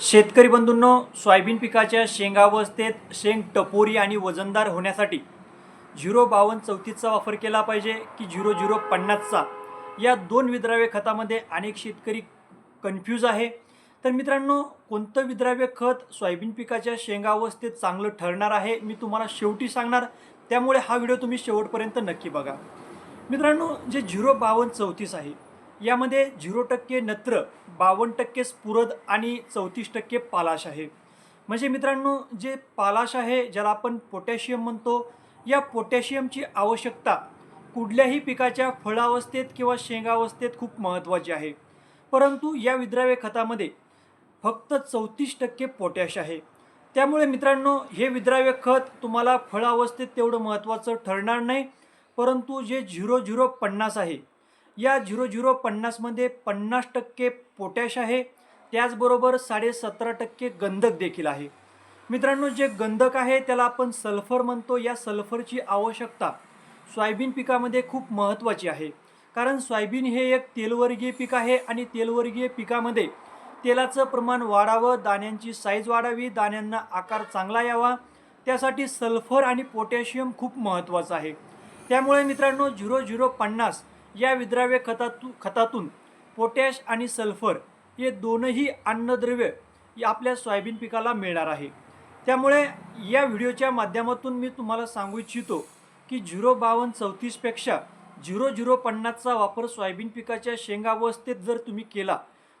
शेतकरी बंधूंनो सोयाबीन पिकाच्या शेंगावस्थेत शेंग टपोरी आणि वजनदार होण्यासाठी झिरो बावन्न चौतीसचा वापर केला पाहिजे की झिरो झिरो पन्नासचा? या दोन विद्राव्य खतामध्ये अनेक शेतकरी कन्फ्यूज आहे. तर मित्रांनो कोणतं विद्राव्य खत सोयाबीन पिकाच्या शेंगावस्थेत चांगलं ठरणार आहे मी तुम्हाला शेवटी सांगणार. त्यामुळे हा व्हिडिओ तुम्ही शेवटपर्यंत नक्की बघा. मित्रांनो जे झिरो बावन्न चौतीस आहे यामध्ये झिरो टक्के नत्र बावन्न टक्के स्फुरद आणि चौतीस टक्के पालाश आहे. म्हणजे मित्रांनो जे पालाश आहे ज्याला आपण पोटॅशियम म्हणतो या पोटॅशियमची आवश्यकता कुठल्याही पिकाच्या फळावस्थेत किंवा शेंगावस्थेत खूप महत्त्वाची आहे. परंतु या विद्राव्य खतामध्ये फक्त चौतीस टक्के पोटॅश आहे. त्यामुळे मित्रांनो हे विद्राव्य खत तुम्हाला फळावस्थेत तेवढं महत्त्वाचं ठरणार नाही परंतु जे झिरो झिरो पन्नास आहे या झिरो झिरो पन्नासमध्ये पन्नास टक्के पोटॅश आहे. त्याचबरोबर साडेसतरा टक्के गंधक देखील आहे. मित्रांनो जे गंधक आहे त्याला आपण सल्फर म्हणतो. या सल्फरची आवश्यकता सोयाबीन पिकामध्ये खूप महत्त्वाची आहे. कारण सोयाबीन हे एक तेलवर्गीय पीक आहे आणि तेलवर्गीय पिकामध्ये तेलाचं प्रमाण वाढावं दाण्यांची साईज वाढावी दाण्यांना आकार चांगला यावा. त्यासाठी सल्फर आणि पोटॅशियम खूप महत्त्वाचं आहे. त्यामुळे मित्रांनो झिरो झिरो पन्नास या विद्राव्य खतातू खतातून पोटॅश आणि सल्फर हे दोनही अन्नद्रव्य या आपल्या सोयाबीन पिकाला मिळणार आहे. त्यामुळे या व्हिडिओच्या माध्यमातून मी तुम्हाला सांगू इच्छितो की झिरो बावन्न चौतीसपेक्षा झिरो झिरो पन्नासचा वापर सोयाबीन पिकाच्या शेंगावस्थेत जर तुम्ही केला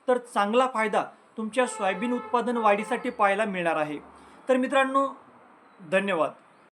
तर चांगला फायदा तुमच्या सोयाबीन उत्पादन वाढीसाठी पाहायला मिळणार आहे. तर मित्रांनो धन्यवाद.